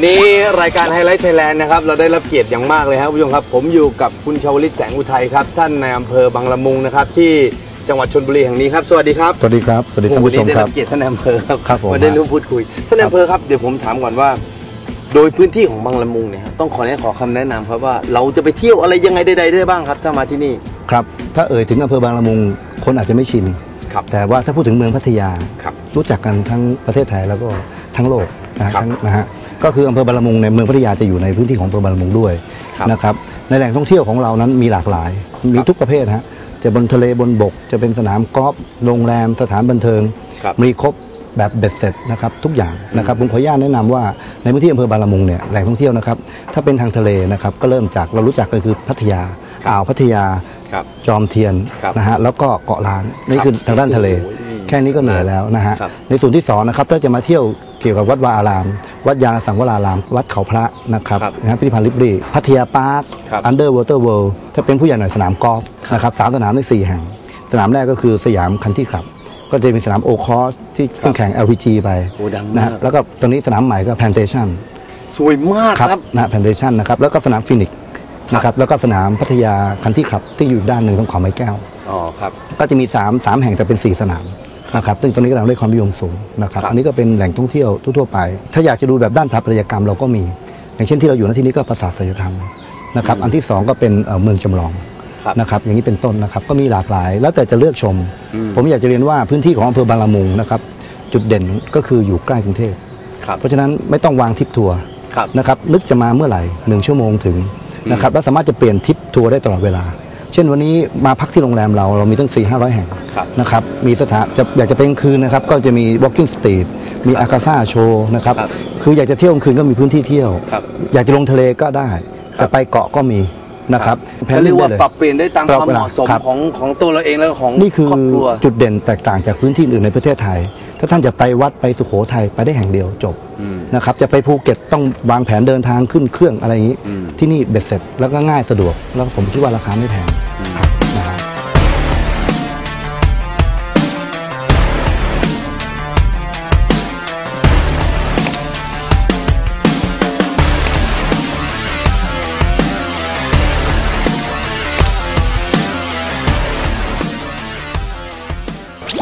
วันนี้รายการไฮไลท์ไทยแลนด์นะครับเราได้รับเกียรติอย่างมากเลยครับคุณผู้ชมครับ ผมอยู่กับคุณชาวลิตแสงอุทัยครับ ท่านในอำเภอบางละมุงนะครับที่จังหวัดชนบุรีแห่งนี้ครับ สวัสดีครับสวัสดีครับ สวัสดีท่านวันผู้ชนี้มได้ครัรับบเกียรติท่านในอำเภอครับครับผมมาได้ร่วมพูดคุย ท่านในอำเภอครับเดี๋ยวผมถามก่อนว่า โดยพื้นที่ของบางละมุงเนี่ยครับต้องขอแนะขอคำแนะนำครับว่าเราจะไปเที่ยวอะไรยังไงใดๆได้บ้างครับถ้ามาที่นี่ ครับ ถ้าเอ่ยถึงอำเภอบางละมุงคนอาจจะไม่ชิน ครับแต่ว่าถ้าพูดถึงเมืองพัทยา ครับ รู้จักกันทั้งประเทศไทยแล้วก็ทั้งโลก นะฮะครับทั้งนะฮะก็คืออำเภอบางละมุงในเมืองพัทยาจะอยู่ในพื้นที่ของอำเภอบางละมุงด้วยครับนะครับในแหล่งท่องเที่ยวของเรานั้นมีหลากหลาย มีทุกประเภทฮะจะบนทะเลบนบก จะเป็นสนามกอล์ฟโรงแรมสถานบันเทิง ครับ มีครบแบบเบ็ดเสร็จนะครับทุกอย่างนะครับผมขออนุญาตแนะนำว่าในพื้นที่อำเภอบางละมุงเนี่ยแหล่งท่องเที่ยวนะครับถ้าเป็นทางทะเลนะครับก็เริ่มจากเรารู้จักกันคือพัทยาอ่าวพัทยา ครับ จอมเทียนครับนะฮะแล้วก็เกาะล้านนี่คือทางด้านทะเล โอ้โหนี่แค่นี้ก็เหนื่อยแล้วนะฮะครับในส่วนที่สองนะครับถ้าจะมาเที่ยว เกี่ยวกับวัดวาอาราม วัดยานสังวราราม วัดเขาพระนะครับครับนะฮะพิพิธภัณฑ์ลิบรีพัทยาพาร์คครับ อันเดอร์วอเตอร์เวิลด์ถ้าเป็นผู้ใหญ่หน่อยสนามกอล์ฟนะครับสามสนามในสี่แห่ง สนามแรกก็คือสยามคันที่ขับ ก็จะมีสนามโอคอสที่ขึ้นแข่ง LPG ไปโอ้ดังนะมากฮะแล้วก็ตอนนี้สนามใหม่ก็แพนเทชัน สวยมากครับครับนะฮะแพนเทชันนะครับแล้วก็สนามฟินิกส์นะครับแล้วก็สนามพัทยาคันที่ขับที่อยู่ด้านหนึ่งตรงเขาไม้แก้ว อ๋อครับ ก็จะมี3 3แห่งแต่เป็น 4 สนาม นะครับซึ่งตอนนี้กำลังได้ความนิยมสูงนะครับครับอันนี้ก็เป็นแหล่งท่องเที่ยวทั่วๆไป ถ้าอยากจะดูแบบด้านสถาปัตยกรรมเราก็มี อย่างเช่นที่เราอยู่ณที่นี้ก็ปราสาทศิลธรรมนะครับอันที่สองก็เป็นเอ่อเมืองจำลองครับนะครับอย่างนี้เป็นต้นนะครับก็มีหลากหลาย แล้วแต่จะเลือกชมอืมผมอยากจะเรียนว่าพื้นที่ของอำเภอบางละมุงนะครับจุดเด่นก็คืออยู่ใกล้กรุงเทพครับเพราะฉะนั้นไม่ต้องวางทริปทัวร์ครับนะครับนึกจะมาเมื่อไหร่หนึ่งชั่วโมงถึงนะครับแล้วสามารถจะเปลี่ยนทริปทัวร์ได้ตลอดเวลา เช่นวันนี้มาพักที่โรงแรมเราเรามีตั้ง4 5 0 0 แห่งครับ นะครับมีสถานจะอยากจะไปกลางคืนนะครับก็จะมี walking street มีอากาซ่าโชว์นะครับครับคืออยากจะเที่ยวกลางคืนก็มีพื้นที่เที่ยว ครับอยากจะลงทะเลก็ได้ครับจะไปเกาะก็มีนะครับแผนก็เรียกว่าได้ล ปรับเปลี่ยนได้ตามปรัคบวามเวเหลามาะสมครับ ของของตัวเราเองแล้วก็ของนี่คือครอบครัว จุดเด่นแตกต่างจากพื้นที่อื่นในประเทศไทย ถ้าท่านจะไปวัดไปสุโขทัยไปได้แห่งเดียวจบอืมนะครับ จะไปภูเก็ตต้องวางแผนเดินทางขึ้นเครื่องอะไรอย่างนี้ อืม ที่นี่เบ็ดเสร็จแล้วก็ง่ายสะดวก แล้วผมคิดว่าราคาไม่แพง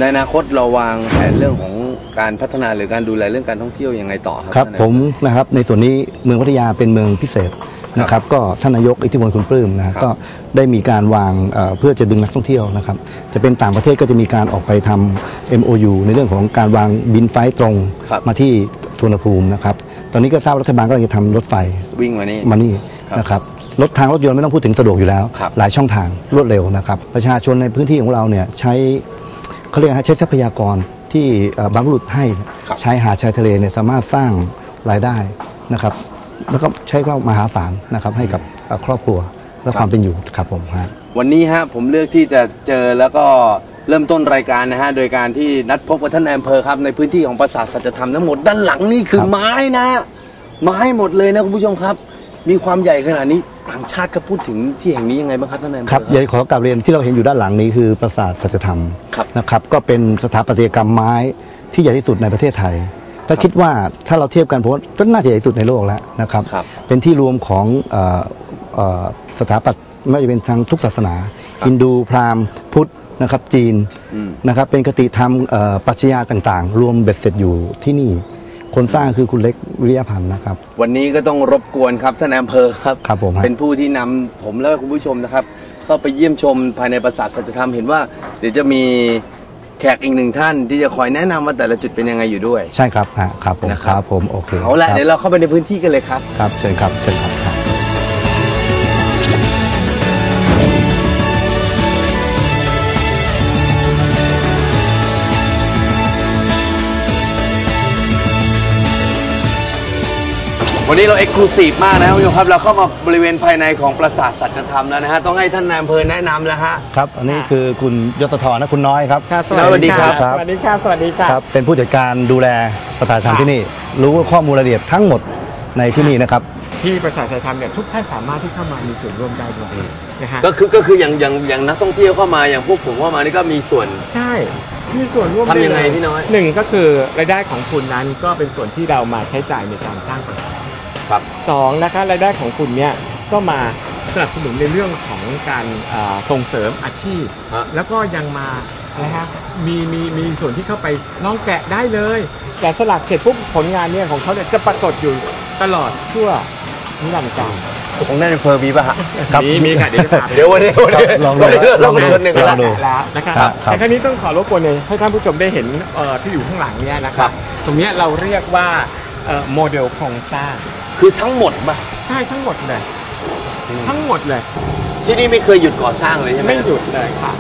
ในอนาคตเราวางแผนเรื่องของการพัฒนาหรือการดูแลเรื่องการท่องเที่ยวยังไงต่อครับครับท่านนายผมนะครับในส่วนนี้เมืองพัทยาเป็นเมืองพิเศษนะครับก็ท่านนายกอิทธิพลคุณปลื้มนะฮะครับก็ได้มีการวางเอ่อเพื่อจะดึงนักท่องเที่ยวนะครับจะเป็นต่างประเทศก็จะมีการออกไปทำ MOU ในเรื่องของการวางบินไฟล์ตรงครับมาที่ทวนภูมินะครับตอนนี้ก็ทราบว่ารัฐบาลก็กำลังจะทำรถไฟวิ่งมานี่มานี่ครับนะครับรถทางรถยนต์ไม่ต้องพูดถึงสะดวกอยู่แล้วครับหลายช่องทางรวดเร็วนะครับประชาชนในพื้นที่ของเราเนี่ยใช้ เขาเรียกฮะใช้ทรัพยากรที่เอ่อบรรพบุรุษให้เนี่ยครับชายหาดชายทะเลเนี่ยสามารถสร้างรายได้นะครับ แล้วก็ใช้ความมหาศาลนะครับให้กับเอ่อครอบครัวและความเป็นอยู่ครับผมฮะวันนี้ฮะผมเลือกที่จะเจอแล้วก็เริ่มต้นรายการนะฮะโดยการที่นัดพบกับท่านนายอำเภอครับในพื้นที่ของปราสาทสัจธรรมทั้งหมดด้านหลังนี่คือครับไม้นะ ไม้หมดเลยนะคุณผู้ชมครับ มีความใหญ่ขนาดนี้ต่างชาติก็พูดถึงที่แห่งนี้ยังไงบ้างครับท่านนายอำเภอ ครับอยากจะขอกลับเรียนที่เราเห็นอยู่ด้านหลังนี้คือปราสาทสัจธรรมครับนะครับ ก็เป็นสถาปัตยกรรมไม้ที่ใหญ่ที่สุดในประเทศไทย ถ้าคิดว่าถ้าเราเทียบกันผมว่าก็น่าจะใหญ่ที่สุดในโลกแล้วนะครับ ครับ เป็นที่รวมของเอ่อเอ่อสถาปัตไม่ว่าจะเป็นทางทุกศาสนาฮินดูพราหมณ์พุทธนะครับจีนอืมนะครับเป็นคติธรรมเอ่อปรัชญาต่างๆ รวมเบ็ดเสร็จอยู่ที่นี่ คนสร้างคือคุณเล็กวิริยพันธ์นะครับ วันนี้ก็ต้องรบกวนครับท่านนายอำเภอครับ ครับผมฮะ เป็นผู้ที่นำผมและคุณผู้ชมนะครับ เข้าไปเยี่ยมชมภายในปราสาทสัจธรรมเห็นว่า เดี๋ยวจะมีแขกอีกหนึ่งท่าน ที่จะคอยแนะนำว่าแต่ละจุดเป็นยังไงอยู่ด้วย ใช่ครับฮะครับผมนะคครับรับผมโอเคเอาละครับเดี๋ยวเราเข้าไปในพื้นที่กันเลยครับ ครับเชิญครับเชิญครับ วันนี้เราเอ็กซ์คลูซีฟมากนะครับคุณผู้ชมครับ เราเข้ามาบริเวณภายในของปราสาทสัจธรรมแล้วนะฮะ ต้องให้ท่านนายอำเภอแนะนำแล้วฮะ ครับอันนี้คือคุณยศธรนะคุณน้อยครับค่ะสวัสดีครับ สวัสดีค่ะ สวัสดีค่ะครับเป็นผู้จัดการดูแลประชาชนที่นี่ รู้ข้อมูลรายละเอียดทั้งหมดในที่นี่นะครับ ที่ประสาทสายธรรมเนี่ยทุกท่านสามารถที่เข้ามามีส่วนร่วมได้ด้วยนะฮะก็คือก็คืออย่างอย่างอย่างนักท่องเที่ยวเข้ามาอย่างพวกผมเข้ามานี่ก็มีส่วน ใช่มีส่วนร่วมทำยังไงด้เลพี่น้อย หนึ่งก็คือรายได้ของคุณนั้นก็เป็นส่วนที่เรามาใช้จ่ายในการสร้างปราสาท ครับสองนะคะรายได้ของคุณเนี่ยก็มาสนับสนุนในเรื่องของการเอ่อส่งเสริมอาชีพ ฮะ แล้วก็ยังมานะฮะมีมีมีส่วนที่เข้าไปลองแกะได้เลย แกะสลักเสร็จปุ๊บผลงานเนี่ยของเขาเนี่ยจะปรากฏอยู่ตลอดทั่วนิรันดร์กาลของท่านนายอำเภอมีป่ะฮะครับ มีมีค่ะเดี๋ยวจะพาไป เดี๋ยววันนี้วันนี้ลองดูวันนี้ก็ลลอองงดูส่วนหนึ่งลแล้อว งดู แล้วนะครับครับครับ แต่ครั้นี้ต้องขอรบกวนเลยให้ท่านผู้ชมได้เห็นเอ่อที่อยู่ข้างหลังเนี่ยนะคครัรับ บ ตรงเนี้ยเราเรียกว่าเอ่อโมเดลโครงสร้าง คือทั้งหมดป่ะใช่ทั้งหมดเลย ทั้งหมดเลย ที่นี่ไม่เคยหยุดก่อสร้างเลยใช่ไหมไม่หยุดเลยค่ะ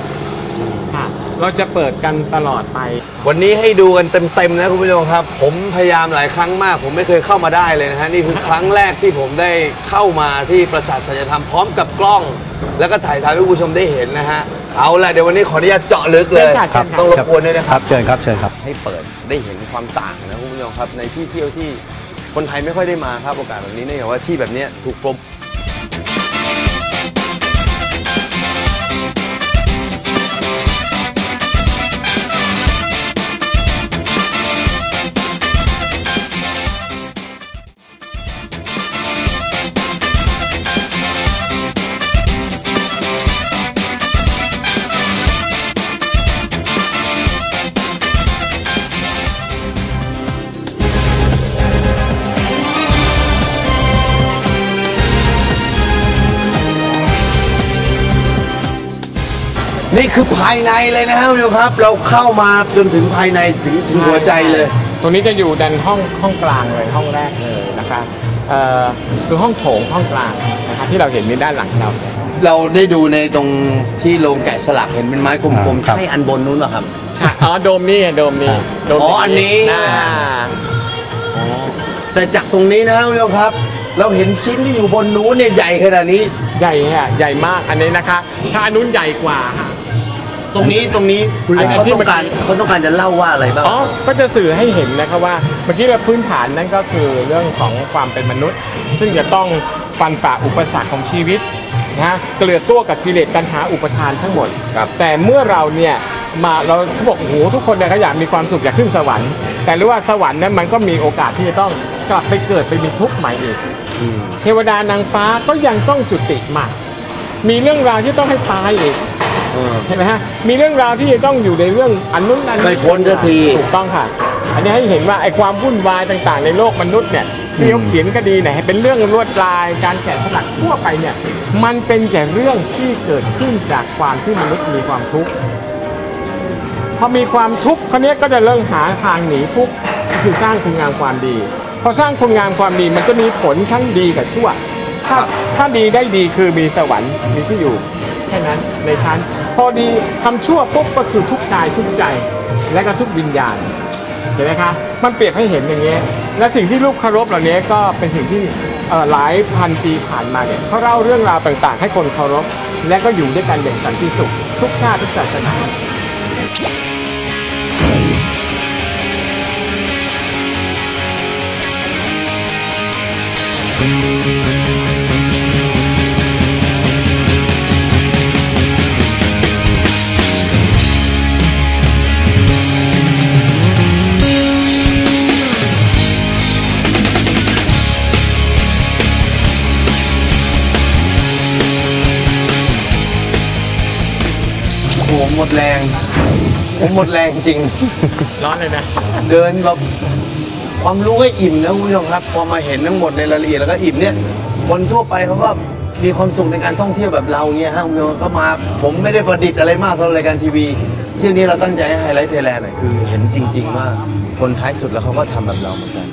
ค่ะ เราจะเปิดกันตลอดไป วันนี้ให้ดูกันเต็มๆนะคุณผู้ชมครับ ผมพยายามหลายครั้งมาก ผมไม่เคยเข้ามาได้เลยนะฮะนี่คือครั้งแรกที่ผมได้เข้ามาที่ปราสาทสัจธรรมพร้อมกับกล้อง แล้วก็ถ่ายทำให้คุณผู้ชมได้เห็นนะฮะเอาละเดี๋ยววันนี้ขออนุญาตเจาะลึกเลยเชิญค่ะเชิญค่ะ ต้องรบกวนด้วยนะคครัรับบเชิญครับเชิญครับ ให้เปิดได้เห็นความต่างนะคุณผู้ชมครับในที่เที่ยวที่ คนไทยไม่ค่อยได้มาครับโอกาสแบบนี้เนื่องจากว่าที่แบบนี้ถูกกรม นี่คือภายในเลยนะครับคุณผู้ชมครับ เราเข้ามาจนถึงภายในถึงถึงหัวใจเลย ตรงนี้จะอยู่ดันห้องห้องกลางเลยห้องแรกเลยนะคะเอ่อคือห้องโถงห้องกลางนะคะที่เราเห็นนี่ด้านหลังเราเราได้ดูในตรงที่โรงแกะสลักเห็นเป็นไม้กลมครัๆบใช่อันบนนู้นเหรอครับ ใช่อ๋อโดมนี่โดมนี่โดมอ๋ออันนี้าแต่จากตรงนี้นะครับคุณผู้ชมครับ เราเห็นชิ้นที่อยู่บนนู้นเนี่ยใหญ่ขนาดนี้ ใหญ่ฮะใหญ่มากอันนี้นะคะ ถ้าอันนู้นใหญ่กว่าฮะ ตรงนี้ตรงนี้คุณเล็กอันเขาที่ต้องการเมื่อกี้เขาต้องการจะเล่าว่าอะไรบ้างอ๋อก็จะสื่อให้เห็นนะครับว่าเมื่อกี้เราพื้นฐานนั่นก็คือเรื่องของความเป็นมนุษย์ ซึ่งจะต้องฟันฝ่าอุปสรรคของชีวิตนะฮะเกลือตัวกับกิเลสตัณหาอุปทานทั้งหมดครับแต่เมื่อเราเนี่ยมาเราเขาบอกโอ้โหทุกคนเนี่ยก็อยากมีความสุขอยากขึ้นสวรรค์ แต่รู้ว่าสวรรค์นั้นมันก็มีโอกาสที่จะต้องกลับไปเกิดไปมีทุกข์ใหม่อีกอืมเทวดานางฟ้าก็ยังต้องจุติใหม่มีเรื่องราวที่ต้องให้ตายอีก เออเห็นไหมฮะมีเรื่องราวที่จะต้องอยู่ในเรื่องอันนู้นอันนี้ไม่พ้นสักที ถูกต้องค่ะ อันนี้ให้เห็นว่าไอ้ความวุ่นวายต่างๆ ในโลกมนุษย์เนี่ยที่เขาเขียนคดีเนี่ยให้เป็นเรื่องลวดลายการแกะสลักทั่วไปเนี่ยมันเป็นแต่เรื่องที่เกิดขึ้นจากความที่มนุษย์มีความทุกข์พอมีความทุกข์คนนี้ยก็จะเริ่มหาทางหนีทุกข์ก็คือสร้างคุณงามความดี พอสร้างคุณงามความดีมันก็มีผลทั้งดีกับชั่ว ถ้าถ้าดีได้ดีคือมีสวรรค์มีที่อยู่แค่นั้นในชั้น พอดีทำชั่วปุ๊บก็คือทุกกายทุกใจ และก็ทุกวิญญาณเห็นไหมคะมันเปรียบให้เห็นอย่างนี้และสิ่งที่ลูกเคารพเหล่านี้ก็เป็นสิ่งที่หลายพันปีผ่านมาเนี่ยเขาเล่าเรื่องราวต่างๆ ให้คนเคารพ และก็อยู่ด้วยกันอย่างสันติสุข ทุกชาติทุกศาสนา「 หมดแรง ผมหมดแรงจริง ร้อนเลยนะ เดินแบบความรู้ก็อิ่มนะคุณผู้ชมครับ พอมาเห็นทั้งหมดในรายละเอียดแล้วก็อิ่มเนี่ย คนทั่วไปเขาก็มีความสุขในการท่องเที่ยวแบบเราเงี้ยฮะคุณผู้ชมก็มา ผมไม่ได้ประดิษฐ์อะไรมากสำหรับรายการทีวี เที่ยวนี้เราตั้งใจให้ไฮไลท์ไทยแลนด์หน่อยคือเห็นจริง ๆ ว่าคนท้ายสุดแล้วเขาก็ทำแบบเราเหมือนกัน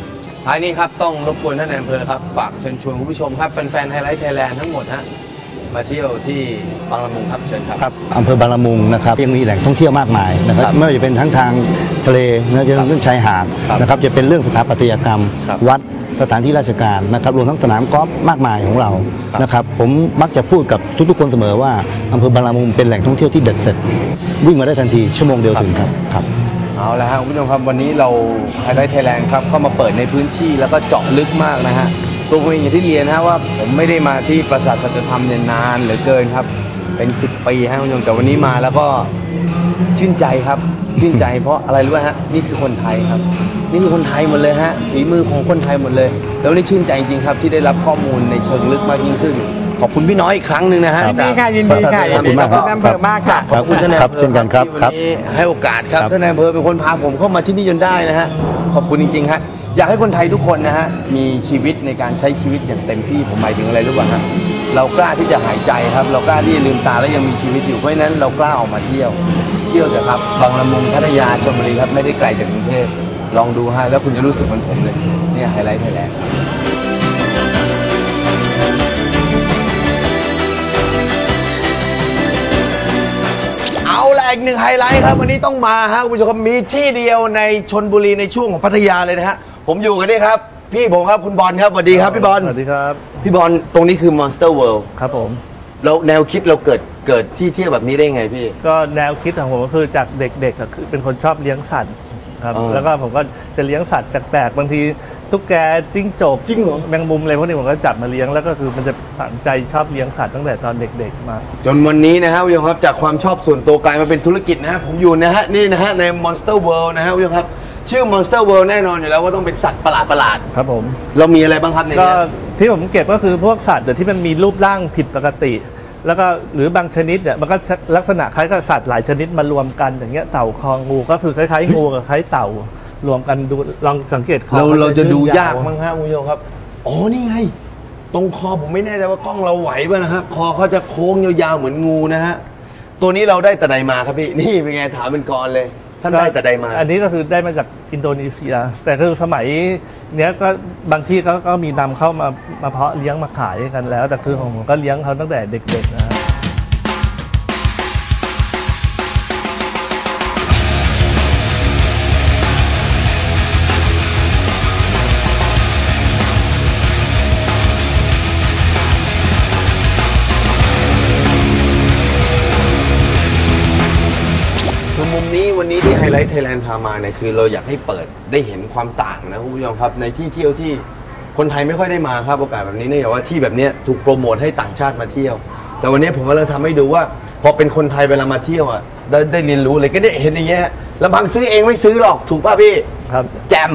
ท้ายนี้ครับต้องรบกวนท่านนายอำเภอครับฝากเชิญชวนคุณผู้ชมครับแฟนๆไฮไลท์ไทยแลนด์ทั้งหมดฮะ มาเที่ยวที่บางละมุงครับเชิญครับครับอำเภอบางละมุงนะครับยังมีแหล่งท่องเที่ยวมากมายนะครับครับไม่ว่าจะเป็นทั้งทางทะเลนะจะเป็นเรื่องชายหาดครับนะครับจะเป็นเรื่องสถาปัตยกรรมครับวัดสถานที่ราชการนะครับรวมทั้งสนามกอล์ฟมากมายของเราครับนะครับผมมักจะพูดกับทุกๆ คนเสมอว่าอำเภอบางละมุงเป็นแหล่งท่องเที่ยวที่เบ็ดเสร็จ วิ่งมาได้ทันทีชั่วโมงเดียวถึงครับครับเอาละฮะคุณผู้ชมครับวันนี้เราไฮไลท์ไทยแลนด์ครับเข้ามาเปิดในพื้นที่แล้วก็เจาะลึกมากนะฮะ ตัวผมเองอย่างที่เรียนฮะว่าผมไม่ได้มาที่ปราสาทสัจธรรมเนี่ยนานเหลือเกินครับ เป็นสิบปีฮะคุณผู้ชมแต่วันนี้มาแล้วก็ชื่นใจครับ ชื่นใจเพราะอะไรรู้ไหมฮะนี่คือคนไทยครับ นี่คือคนไทยหมดเลยฮะฝีมือของคนไทยหมดเลย แล้ววันนี้ชื่นใจจริงครับที่ได้รับข้อมูลในเชิงลึกมากยิ่งขึ้น ขอบคุณพี่น้อยอีกครั้งหนึ่งนะฮะยินดีค่ะยินดีค่ะขอบคุณมากครับขอบคุณอำเภอมากค่ะ ขอบคุณท่านนายครับอำภอเช่นกันครับที่ครับวันนี้ให้โอกาสครับครับ ท่านนายอำเภอเป็นคนพาผมเข้ามาที่นี่จนได้นะฮะขอบคุณจริงๆฮะอยากให้คนไทยทุกคนนะฮะมีชีวิตในการใช้ชีวิตอย่างเต็มที่ผมหมายถึงอะไรรู้ป่ะฮะเรากล้าที่จะหายใจครับ เรากล้าที่จะลืมตาแล้วยังมีชีวิตอยู่เพราะฉะนั้นเรากล้าออกมาเที่ยว เที่ยวเถอะครับบางละมุงพัทยาชลบุรีครับไม่ได้ไกลจากกรุงเทพลองดูฮะแล้วคุณจะรู้สึกเหมือนผมเลยเนี่ยไฮไลท์ไทยแลนด์ เอาละอีกหนึ่งไฮไลท์ครับวันนี้ต้องมาฮะคุณผู้ชมครับมีที่เดียวในชนบุรีในช่วงของพัทยาเลยนะฮะผมอยู่กันนี่ครับ พี่ผมครับคุณบอลครับสวัสดีครับพี่บอลสวัสดีครับ พี่บอลตรงนี้คือ Monster World ครับผม แล้วแนวคิดเราเกิดเกิดที่เที่ยวแบบนี้ได้ไงพี่ ก็แนวคิดของผมก็คือจากเด็กๆอะคือเป็นคนชอบเลี้ยงสัตว์ครับ เออ แล้วก็ผมก็จะเลี้ยงสัตว์แปลกๆบางที ตุ๊กแกจิ้งจกจริงเหรอ แมงมุมอะไรพวกนี้ผมก็จับมาเลี้ยงแล้วก็คือมันจะฝังใจชอบเลี้ยงสัตว์ตั้งแต่ตอนเด็กๆมา จนวันนี้นะฮะคุณผู้ชมครับจากความชอบส่วนตัวกลายมาเป็นธุรกิจนะฮะผมอยู่นะฮะนี่นะฮะใน Monster World นะฮะคุณผู้ชมครับ ชื่อ Monster World แน่นอนอยู่แล้วว่าต้องเป็นสัตว์ประหลาดประหลาดครับผม ๆเรามีอะไรบ้างครับในก็นี้ที่ผมเก็บก็คือพวกสัตว์ที่มันมีรูปร่างผิดปกติ แล้วก็หรือบางชนิดเนี่ยมันก็ลักษณะคล้ายกับสัตว์หลายชนิดมารวมกันอย่างเงี้ยเต่าคองูก็คือคล้ายๆงูกับคล้ายเต่า รวมกันดูลองสังเกตคอเรามันเราจะดูยื่นยากมั้งฮะคุณผู้ชมครับอ๋อนี่ไง ตรงคอผมไม่แน่ใจว่ากล้องเราไหวป่ะนะฮะคอเขาจะโค้งยาวๆเหมือนงูนะฮะตัวนี้เราได้แต่ใดมาครับพี่นี่เป็นไงถามเป็นกรเลยท่านได้แต่ใดมา อันนี้ก็คือได้มาจากอินโดนีเซีย แต่คือสมัยเนี้ยก็บางที่ก็ก็มีนำเข้ามามาเพาะเลี้ยงมาขายกันแล้ว แต่คือของผมก็เลี้ยงเขาตั้งแต่เด็กๆนะ คือมุมนี้วันนี้ที่ไฮไลท์ไทยแลนด์พามาเนี่ยคือเราอยากให้เปิดได้เห็นความต่างนะคุณผู้ชมครับในที่เที่ยวที่คนไทยไม่ค่อยได้มาครับโอกาสแบบนี้เนี่ยว่าที่แบบเนี้ยถูกโปรโมทให้ต่างชาติมาเที่ยว แต่วันนี้ผมกำลังทำให้ดูว่า พอเป็นคนไทยเวลามาเที่ยวอะได้ได้เรียนรู้เลยก็ได้เห็นอย่างเงี้ยลำพังซื้อเองไม่ซื้อหรอกถูกป่ะพี่ครับ แจม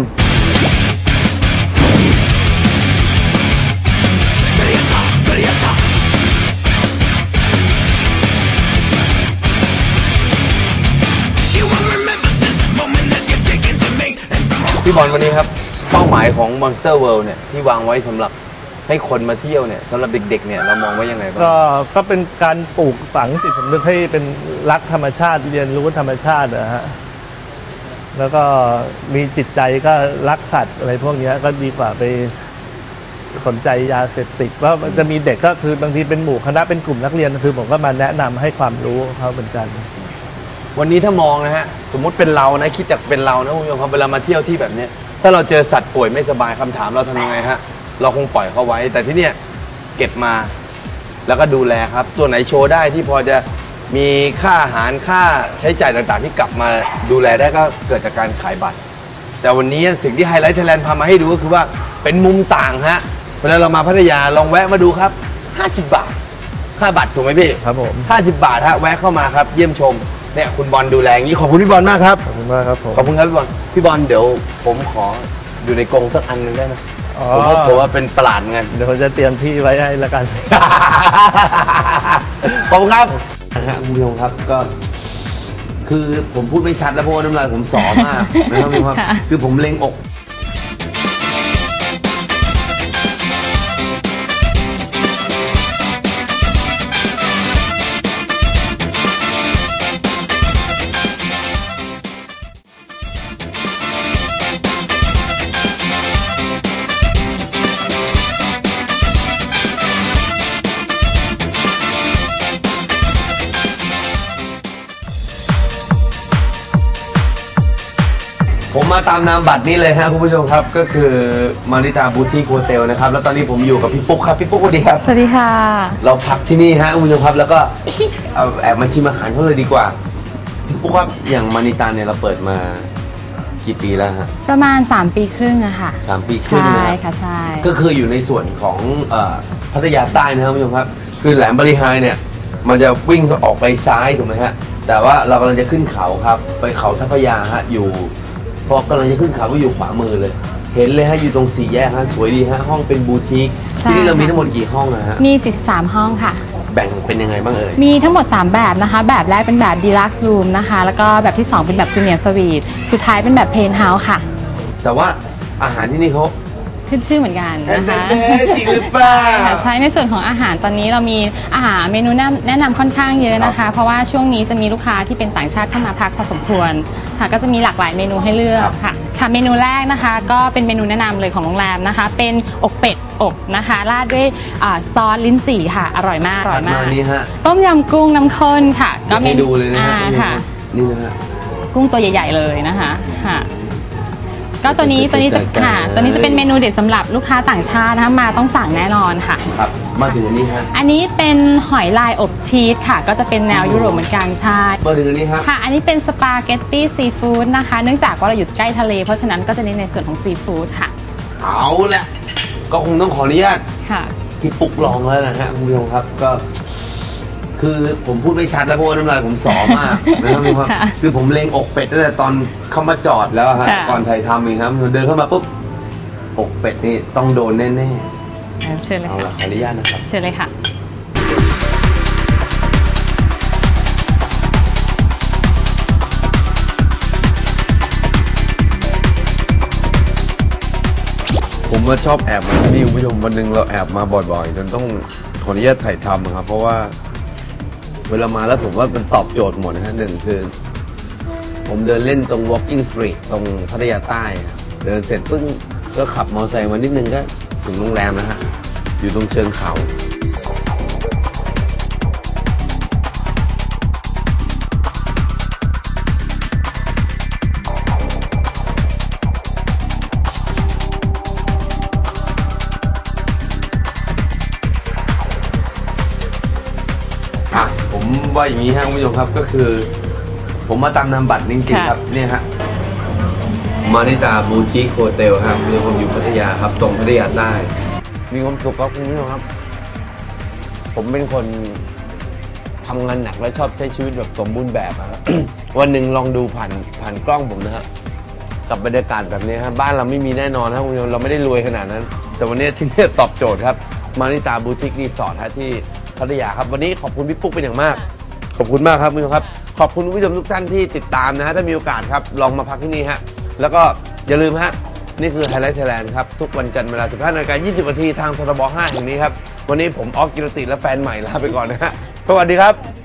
พี่บอลวันนี้ครับ เป้าหมายของ Monster World เนี่ยที่วางไว้สำหรับให้คนมาเที่ยวเนี่ยสำหรับเด็กๆเนี่ยเรามองไว้ยังไงบ้างก็ก็เป็นการปลูกฝังจิตสำนึกให้เป็นรักธรรมชาติเรียนรู้ธรรมชาตินะฮะแล้วก็มีจิตใจก็รักสัตว์อะไรพวกเนี้ยก็ดีกว่าไปสนใจยาเสพติดว่ามันจะมีเด็กก็คือบางทีเป็นหมู่คณะเป็นกลุ่มนักเรียนคือผมก็มาแนะนำให้ความรู้เขาเหมือนกัน วันนี้ถ้ามองนะฮะสมมุติเป็นเรานะคิดจากเป็นเรานะคุณผู้ชมครับเวลามาเที่ยวที่แบบเนี้ยถ้าเราเจอสัตว์ป่วยไม่สบายคำถามเราทำยังไงฮะเราคงปล่อยเขาไว้ แต่ที่เนี่ยเก็บมาแล้วก็ดูแลครับ ตัวไหนโชว์ได้ที่พอจะมีค่าอาหารค่าใช้จ่ายต่างๆ ที่กลับมาดูแลได้ก็เกิดจากการขายบัตร แต่วันนี้สิ่งที่ไฮไลท์ไทยแลนด์พามาให้ดูก็คือว่าเป็นมุมต่างฮะเวลาเรามาพัทยาลองแวะมาดูครับ 50 บาท ค่าบัตรถูกไหมพี่ ครับผม 50 บาทฮะแวะเข้ามาครับเยี่ยมชม เนี่ยคุณบอลดูแลอย่างนี้ขอบคุณพี่บอลมากครับ ขอบคุณมากครับผม ขอบคุณครับพี่บอลพี่บอลเดี๋ยวผมขออยู่ในกรงสักอันหนึงได้ไหมอ๋อ ผมว่าผมว่าเป็นประหลาดเหมือนกัน เดี๋ยวผมจะเตรียมที่ไว้ให้แล้วกัน ขอบคุณครับนะฮะคุณผู้ชมครับก็ คือผมพูดไม่ชัดแล้วเพราะว่าน้ำลายผมสอมากนะครับมีความค่ะ คือผมเล็งอก มมาตามนามบัตรนี้เลยฮะคุณผู้ชมครับ ก็คือมาริตาบูตี้โฮเทลนะครับ แล้วตอนนี้ผมอยู่กับพี่ปุ๊กครับ พี่ปุ๊กสวัสดีครับ สวัสดีค่ะ เราพักที่นี่ฮะคุณผู้ชมครับ แล้วก็เอาแอบมาชิมอาหารเขาเลยดีกว่า พี่ปุ๊กครับ อย่างมานิตาเนี่ยเราเปิดมากี่ปีแล้วฮะประมาณ 3 ปีครึ่งอะค่ะสามปีครึ่งใช่นะครับค่ะใช่ก็คืออยู่ในส่วนของเอ่อพัทยาใต้นะครับคุณผู้ชมครับ คือแหลมบริหายเนี่ย มันจะวิ่งออกไปซ้ายถูกไหมฮะ แต่ว่าเรากำลังจะขึ้นเขาครับ ไปเขาทัพยาฮะ อยู่ พอกำลังจะขึ้นเขาก็อยู่ขวามือเลย เห็นเลยฮะอยู่ตรงสี่แยกฮะสวยดีฮะห้องเป็นบูติกใช่ที่นี่เรามีค่ะ ทั้งหมดกี่ห้องนะฮะมี 43 ห้องค่ะ แบ่งเป็นยังไงบ้างเอ่ยมีทั้งหมด 3 แบบนะคะ แบบแรกเป็นแบบ Deluxe Room นะคะ แล้วก็แบบที่ 2 เป็นแบบ Junior Suite สุดท้ายเป็นแบบ Penthouse ค่ะ แต่ว่าอาหารที่นี่เขา ขึ้นชื่อเหมือนกันนะคะเอ๊ะจริงหรือเปล่าค่ะใช่ในส่วนของอาหารตอนนี้เรามีอาหารเมนูแนะแนะนำค่อนข้างเยอะนะคะ เพราะว่าช่วงนี้จะมีลูกค้าที่เป็นต่างชาติเข้ามาพักพอสมควรค่ะ ก็จะมีหลากหลายเมนูให้เลือกค่ะค่ะเมนูแรกนะคะก็เป็นเมนูแนะนำเลยของโรงแรมนะคะ เป็นอกเป็ดอบนะคะ ราดด้วยอ่าซอสลิ้นจี่ค่ะ อร่อยมากอร่ถัอดยมามากนี่ฮะต้มยำกุ้งน้ำข้นค่ะอยากเมให้ดูเลยนะฮะอ่าค่ะนี่นะฮะกุ้งตัวใหญ่ ๆเลยนะคะค่ะ ก็ตัวนี้เด็ดๆตัวนี้จะเด็ดๆค่ะตัวนี้จะเป็นเมนูเด็ดสำหรับลูกค้าต่างชาตินะคะมาต้องสั่งแน่นอนค่ะ ครับมาถึงอันนี้ฮะอันนี้เป็นหอยลายอบชีสค่ะ ก็จะเป็นแนวยุโรปเหมือนกันใช่มาถึงอันนี้ครับค่ะ อันนี้เป็นสปาเกตตี้ซีฟู้ดนะคะ เนื่องจากว่าเราอยู่ใกล้ทะเล เพราะฉะนั้นก็จะเน้นในส่วนของซีฟู้ดค่ะ เอาละก็คงต้องขออนุญาตค่ะ พี่ปุ๊กลองแล้วนะฮะคุณผู้ชมครับก็ คือผมพูดไม่ชัดแล้วเพราะว่าน้ำลายผมสอมากนะครับมีความค่ะคือผมเลงอกเป็ดตั้งแต่ตอนเข้ามาจอดแล้วฮะค่ะ ก่อนถ่ายทำเองครับเดินเข้ามาปุ๊บอกเป็ดนี่ต้องโดนแน่เชิญๆเลยเอาค่ะ ละขออนุญาตนะครับเชิญเลยค่ะ ผมว่าชอบแอบมาที่นี่คุณผู้ชมวันหนึ่งเราแอบมาบ่อยๆจนต้องขออนุญาตถ่ายทำครับเพราะว่า เวลามาแล้วผมว่ามันตอบโจทย์หมดนะฮะหนึ่งคือ ผมเดินเล่นตรง walking street ตรงพัทยาใต้ครับเดินเสร็จปึ้งก็ขับมอเตอร์ไซค์มานิดนึงก็ถึงโรงแรมนะฮะอยู่ตรงเชิงเขา ว่าอย่างนี้ฮะคุณผู้ชมครับก็คือ ผมมาตามนามบัตรจริงๆค่ะครับเนี่ยฮะมานิตาบูติโฮเทลครับคุณผู้ชมอยู่พัทยาครับตรงพัทยาใต้มีความสุขครับคุณผู้ชมครับ ผมเป็นคนทำงานหนักและชอบใช้ชีวิตแบบสมบูรณ์แบบอะฮะวันหนึ่งลองดูผ่านผ่านกล้องผมนะฮะกับบรรยากาศแบบนี้ครับบ้านเราไม่มีแน่นอนนะครับคุณผู้ชมเราไม่ได้รวยขนาดนั้น แต่วันนี้ที่นี่ตอบโจทย์ครับ มานิตาบูติกรีสอร์ทฮะที่พัทยาครับ วันนี้ขอบคุณพี่ปุ๊กเป็นอย่างมาก ขอบคุณมากครับคุณผู้ชมครับ ขอบคุณคุณผู้ชมทุกท่านที่ติดตามนะฮะถ้ามีโอกาสครับลองมาพักที่นี่ฮะแล้วก็อย่าลืมฮะนี่คือไฮไลท์ไทยแลนด์ครับ ทุกวันจันทร์เวลา 15นาฬิกา20นาทีทางทรบ5แห่งนี้ครับ วันนี้ผมออกกิรติและแฟนใหม่ลาไปก่อนนะฮะสวัสดีครับ